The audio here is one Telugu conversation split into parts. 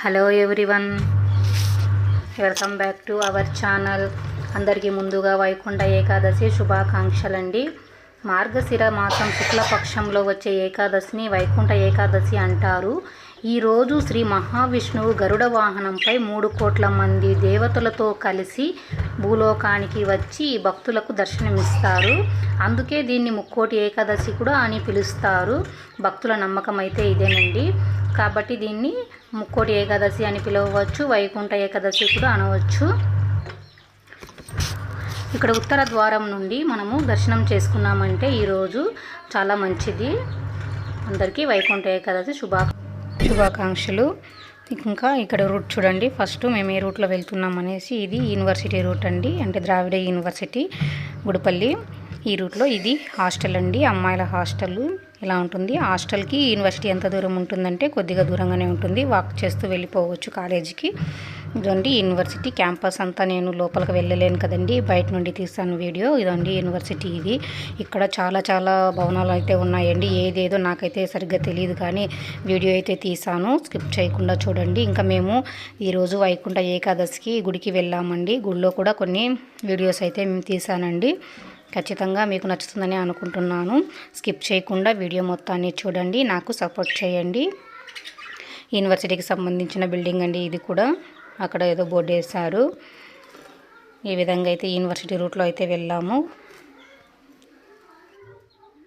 Hello everyone welcome back to our channel అందరికీ ముందుగా వైకుంఠ ఏకాదశి శుభాకాంక్షలండి. మార్గశిర మాసం శుక్లపక్షంలో వచ్చే ఏకాదశిని వైకుంఠ ఏకాదశి అంటారు. ఈరోజు శ్రీ మహావిష్ణువు గరుడ వాహనంపై మూడు కోట్ల మంది దేవతలతో కలిసి భూలోకానికి వచ్చి భక్తులకు దర్శనమిస్తారు. అందుకే దీన్ని ముక్కోటి ఏకాదశి కూడా అని పిలుస్తారు. భక్తుల నమ్మకం అయితే ఇదేనండి. కాబట్టి దీన్ని ముక్కోటి ఏకాదశి అని పిలవవచ్చు వైకుంఠ ఏకాదశి కూడా అనవచ్చు. ఇక్కడ ఉత్తర ద్వారం నుండి మనము దర్శనం చేసుకున్నామంటే ఈరోజు చాలా మంచిది. అందరికీ వైకుంఠ ఏకాదశి శుభా శుభాకాంక్షలు. ఇంకా ఇక్కడ రూట్ చూడండి. ఫస్ట్ మేము ఏ రూట్లో వెళ్తున్నాం అనేసి ఇది యూనివర్సిటీ రూట్ అండి. అంటే ద్రావిడ యూనివర్సిటీ గుడిపల్లి. ఈ రూట్లో ఇది హాస్టల్ అండి. అమ్మాయిల హాస్టల్ ఇలా ఉంటుంది. హాస్టల్కి యూనివర్సిటీ ఎంత దూరం ఉంటుందంటే కొద్దిగా దూరంగానే ఉంటుంది. వాక్ చేస్తూ వెళ్ళిపోవచ్చు కాలేజీకి. ఇదండి యూనివర్సిటీ క్యాంపస్ అంతా నేను లోపలికి వెళ్ళలేను కదండి. బయట నుండి తీస్తాను వీడియో. ఇదండి యూనివర్సిటీ ఇది. ఇక్కడ చాలా చాలా భవనాలు అయితే ఉన్నాయండి. ఏదేదో నాకైతే సరిగ్గా తెలియదు కానీ వీడియో అయితే తీసాను స్కిప్ చేయకుండా చూడండి. ఇంకా మేము ఈరోజు వైకుంఠ ఏకాదశికి గుడికి వెళ్ళామండి. గుడిలో కూడా కొన్ని వీడియోస్ అయితే మేము తీసానండి ఖచ్చితంగా మీకు నచ్చుతుందని అనుకుంటున్నాను. స్కిప్ చేయకుండా వీడియో మొత్తాన్ని చూడండి. నాకు సపోర్ట్ చేయండి. యూనివర్సిటీకి సంబంధించిన బిల్డింగ్ అండి ఇది కూడా. అక్కడ ఏదో బోర్డు వేశారు. ఈ విధంగా అయితే యూనివర్సిటీ రూట్లో అయితే వెళ్ళాము.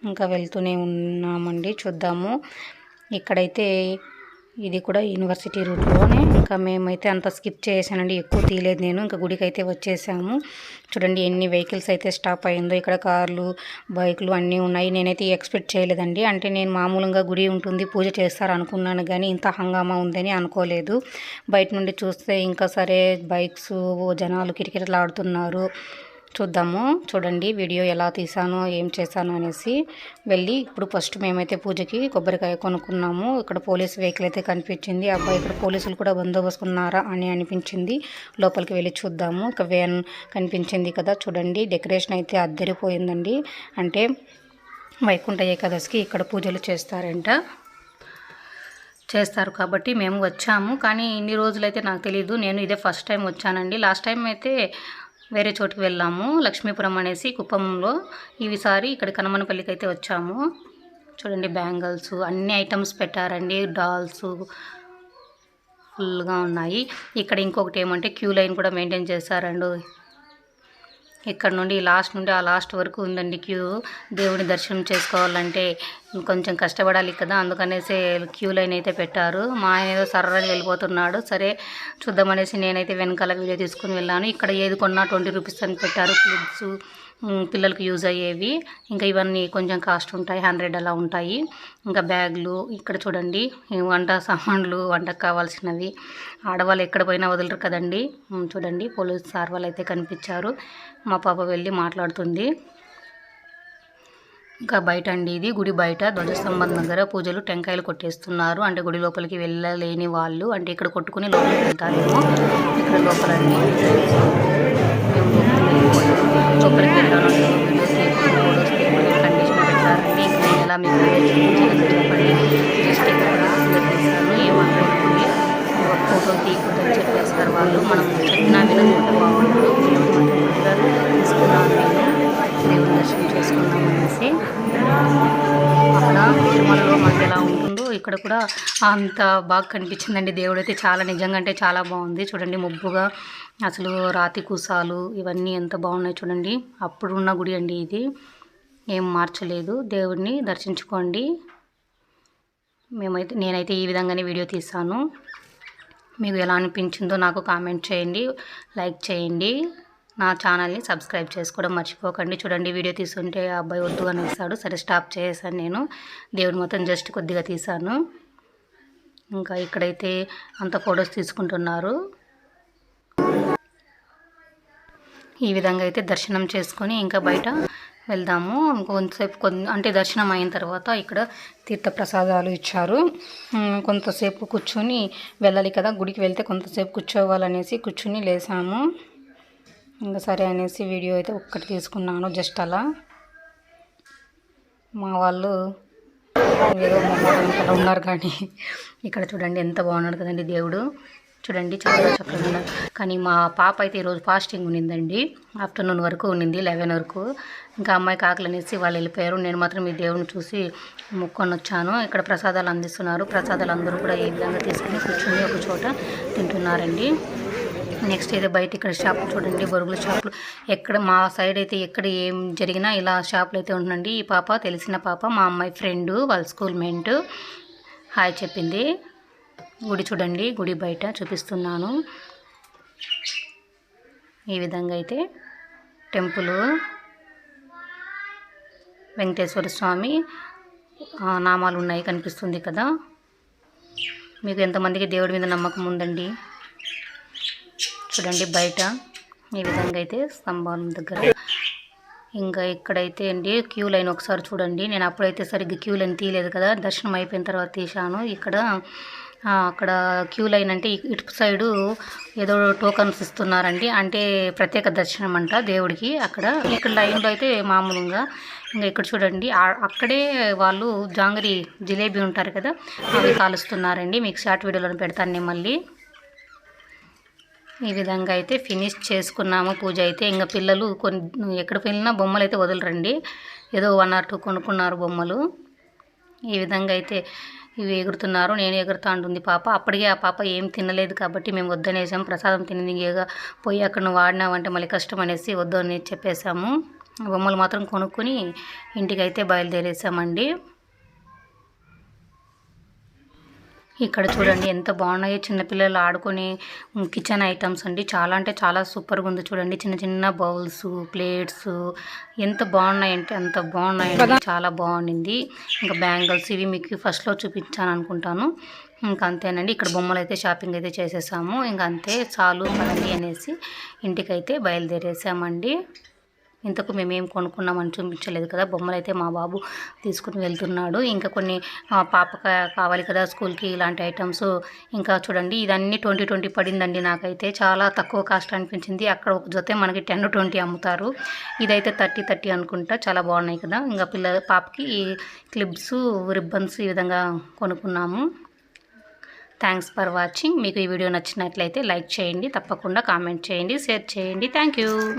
ఇంకా వెళ్తూనే ఉన్నామండి చూద్దాము. ఇక్కడైతే ఇది కూడా యూనివర్సిటీ రూట్లోనే. ఇంకా మేమైతే అంత స్కిప్ చేసానండి ఎక్కువ తీయలేదు నేను. ఇంకా గుడికి అయితే వచ్చేసాము. చూడండి ఎన్ని వెహికల్స్ అయితే స్టాప్ అయిందో ఇక్కడ కార్లు బైకులు అన్నీ ఉన్నాయి. నేనైతే ఎక్స్పెక్ట్ చేయలేదండి. అంటే నేను మామూలుగా గుడి ఉంటుంది పూజ చేస్తారు అనుకున్నాను కానీ ఇంత హంగామా ఉందని అనుకోలేదు. బయట నుండి చూస్తే ఇంకా సరే బైక్స్ జనాలు కిటకిటలాడుతున్నారు. చూద్దాము. చూడండి వీడియో ఎలా తీసానో ఏం చేశాను అనేసి వెళ్ళి ఇప్పుడు ఫస్ట్ మేమైతే పూజకి కొబ్బరికాయ కొనుక్కున్నాము. ఇక్కడ పోలీస్ వెహికల్ అయితే కనిపించింది. అబ్బాయి ఇక్కడ పోలీసులు కూడా బందోబస్తున్నారా అని అనిపించింది. లోపలికి వెళ్ళి చూద్దాము. ఒక వ్యాన్ కనిపించింది కదా చూడండి. డెకరేషన్ అయితే అద్దరిపోయిందండి. అంటే వైకుంఠ ఏకాదశికి ఇక్కడ పూజలు చేస్తారంట. చేస్తారు కాబట్టి మేము వచ్చాము. కానీ ఇన్ని రోజులైతే నాకు తెలియదు నేను ఇదే ఫస్ట్ టైం వచ్చానండి. లాస్ట్ టైం అయితే వేరే చోటుకి వెళ్ళాము. లక్ష్మీపురం అనేసి కుప్పంలో ఈసారి ఇక్కడ కనమనపల్లికి అయితే వచ్చాము. చూడండి బ్యాంగిల్స్ అన్ని ఐటమ్స్ పెట్టారండి. డాల్స్ ఫుల్గా ఉన్నాయి. ఇక్కడ ఇంకొకటి ఏమంటే క్యూ లైన్ కూడా మెయింటైన్ చేశారండి. ఇక్కడ నుండి లాస్ట్ నుండి ఆ లాస్ట్ వరకు ఉందండి క్యూ. దేవుని దర్శనం చేసుకోవాలంటే కొంచెం కష్టపడాలి కదా అందుకనేసి క్యూ లైన్ అయితే పెట్టారు. మా ఆయన ఏదో సర్రని వెళ్ళిపోతున్నాడు. సరే చూద్దామనేసి నేనైతే వెనకాల వీడియో తీసుకుని వెళ్ళాను. ఇక్కడ ఏది కొన్నా ట్వంటీ రూపీస్ అని పెట్టారు క్లిప్స్ పిల్లలకు యూజ్ అయ్యేవి. ఇంకా ఇవన్నీ కొంచెం కాస్ట్ ఉంటాయి హండ్రెడ్ అలా ఉంటాయి. ఇంకా బ్యాగులు ఇక్కడ చూడండి వంట సామాన్లు వంటకు కావాల్సినవి. ఆడవాళ్ళు ఎక్కడ పోయినా వదలరు కదండి. చూడండి పోలీస్ సార్ వాళ్ళు అయితే కనిపించారు. మా పాప వెళ్ళి మాట్లాడుతుంది. ఇంకా బయట అండి ఇది గుడి బయట ధ్వజస్తంభం దగ్గర పూజలు టెంకాయలు కొట్టేస్తున్నారు. అంటే గుడి లోపలికి వెళ్ళలేని వాళ్ళు. అంటే ఇక్కడ కొట్టుకుని లోపలికి వెళ్తారేమో. ఇక్కడ లోపలండి. లోపలికి వెళ్ళాను కండిషన్ పెట్టారండి. ఎలా మీకు చెప్పండి. జస్ట్ ఇక్కడ పెట్టేశాను. ఫోటో తీయకూడదని చెప్పేస్తారు వాళ్ళు. మనం కూడా అంత బాగా కనిపించిందండి దేవుడు అయితే చాలా నిజంగా అంటే చాలా బాగుంది. చూడండి ముబ్బుగా అసలు రాతి కూసాలు ఇవన్నీ ఎంత బాగున్నాయి చూడండి. అప్పుడున్న గుడి అండి ఇది. ఏం మార్చలేదు. దేవుడిని దర్శించుకోండి. మేమైతే నేనైతే ఈ విధంగానే వీడియో తీసాను మీకు ఎలా అనిపించిందో నాకు కామెంట్ చేయండి లైక్ చేయండి. నా ఛానల్ని సబ్స్క్రైబ్ చేసుకోవడం మర్చిపోకండి. చూడండి వీడియో తీస్తుంటే ఆ అబ్బాయి వద్దు అనేసాడు సరే స్టాప్ చేశాను నేను. దేవుడు మొత్తం జస్ట్ కొద్దిగా తీశాను. ఇంకా ఇక్కడైతే అంత ఫొటోస్ తీసుకుంటున్నారు. ఈ విధంగా అయితే దర్శనం చేసుకొని ఇంకా బయట వెళ్దాము. కొంతసేపు కొన్ని అంటే దర్శనం అయిన తర్వాత ఇక్కడ తీర్థప్రసాదాలు ఇచ్చారు. కొంతసేపు కూర్చొని వెళ్ళాలి కదా గుడికి వెళ్తే కొంతసేపు కూర్చోవాలనేసి కూర్చుని లేసాము. ఇంకా సరే అనేసి వీడియో అయితే ఒక్కటి తీసుకున్నాను జస్ట్ అలా. మా వాళ్ళు ఏదో మొహమాటం ఉన్నారు కానీ ఇక్కడ చూడండి ఎంత బాగున్నాడు కదండి దేవుడు. చూడండి చాలా చక్కగా ఉన్నారు. కానీ మా పాప అయితే ఈరోజు ఫాస్టింగ్ ఉన్నిందండి. ఆఫ్టర్నూన్ వరకు ఉన్నింది లెవెన్ వరకు. ఇంకా అమ్మాయికి ఆకలి అనేసి వాళ్ళు వెళ్ళిపోయారు. నేను మాత్రం ఈ దేవుని చూసి మొక్కొని వచ్చాను. ఇక్కడ ప్రసాదాలు అందిస్తున్నారు. ప్రసాదాలు అందరూ కూడా ఏ విధంగా తీసుకుని కూర్చొని ఒక చోట తింటున్నారండి. నెక్స్ట్ అయితే బయట ఇక్కడ షాపులు చూడండి బొరుగుల షాపులు. ఎక్కడ మా సైడ్ అయితే ఎక్కడ ఏం జరిగినా ఇలా షాపులు అయితే ఉండండి ఈ పాప తెలిసిన పాప మా అమ్మాయి ఫ్రెండ్ వాళ్ళ స్కూల్ మేట్ హాయ్ చెప్పింది. గుడి చూడండి గుడి బయట చూపిస్తున్నాను. ఈ విధంగా అయితే టెంపుల్. వెంకటేశ్వర స్వామి నామాలు ఉన్నాయి కనిపిస్తుంది కదా. మీకు ఎంతమందికి దేవుడి మీద నమ్మకం ఉందండి? చూడండి బయట. ఈ విధంగా అయితే స్తంభాల దగ్గర. ఇంకా ఇక్కడైతే అండి క్యూ లైన్ ఒకసారి చూడండి. నేను అప్పుడైతే సరిగ్గా క్యూ లైన్ తీయలేదు కదా. దర్శనం అయిపోయిన తర్వాత తీశాను. ఇక్కడ అక్కడ క్యూ లైన్ అంటే ఇటు సైడు ఏదో టోకన్స్ ఇస్తున్నారండి. అంటే ప్రత్యేక దర్శనం అంట దేవుడికి అక్కడ. ఇక్కడ లైన్లో అయితే మామూలుగా. ఇంకా ఇక్కడ చూడండి అక్కడే వాళ్ళు జాంగరి జిలేబీ ఉంటారు కదా అవి కాలుస్తున్నారండి. మీకు షార్ట్ వీడియోలో పెడతాను నేను మళ్ళీ. ఈ విధంగా అయితే ఫినిష్ చేసుకున్నాము. పూజ అయితే ఇంకా పిల్లలు కొన్ని ఎక్కడికి వెళ్ళినా బొమ్మలు అయితే వదలరండి. ఏదో వన్ ఆర్ టూ కొనుక్కున్నారు బొమ్మలు. ఈ విధంగా అయితే ఇవి ఎగురుతున్నారు. నేను ఎగురుతా ఉంటుంది పాప. అప్పటికే ఆ పాప ఏం తినలేదు కాబట్టి మేము వద్దనేసాం ప్రసాదం తినింది. ఇంకేగా పోయి అక్కడ నువ్వు వాడినావంటే మళ్ళీ కష్టం అనేసి వద్దు అని చెప్పేశాము బొమ్మలు మాత్రం కొనుక్కొని ఇంటికి అయితే బయలుదేరేసామండి. ఇక్కడ చూడండి ఎంత బాగున్నాయో. చిన్నపిల్లలు ఆడుకునే కిచెన్ ఐటమ్స్ అండి. చాలా అంటే చాలా సూపర్గా ఉంది చూడండి. చిన్న చిన్న బౌల్స్ ప్లేట్స్ ఎంత బాగున్నాయంటే అంత బాగున్నాయండి. చాలా బాగుండింది. ఇంకా బ్యాంగిల్స్ ఇవి మీకు ఫస్ట్లో చూపించాను అనుకుంటాను. ఇంకా అంతేనండి. ఇక్కడ బొమ్మలు అయితే షాపింగ్ అయితే చేసేసాము. ఇంకా అంతే చాలు పదండి అనేసి ఇంటికైతే బయలుదేరేసామండి. ఇంతకు మేమేం కొనుక్కున్నామని చూపించలేదు కదా. బొమ్మలు అయితే మా బాబు తీసుకుని వెళ్తున్నాడు. ఇంకా కొన్ని ఆ, పాప కావాలి కదా స్కూల్కి ఇలాంటి ఐటమ్స్. ఇంకా చూడండి ఇదన్నీ ట్వంటీ ట్వంటీ పడిందండి నాకైతే. చాలా తక్కువ కాస్ట్ అనిపించింది. అక్కడ ఒక జొతే మనకి టెన్ ట్వంటీ అమ్ముతారు. ఇదైతే థర్టీ థర్టీ అనుకుంటా. చాలా బాగున్నాయి కదా. ఇంకా పిల్ల పాపకి క్లిప్స్ రిబ్బన్స్ ఈ విధంగా కొనుక్కున్నాము. Thanks for watching. మీకు ఈ వీడియో నచ్చినట్లయితే లైక్ చేయండి. తప్పకుండా కామెంట్ చేయండి షేర్ చేయండి. Thank you.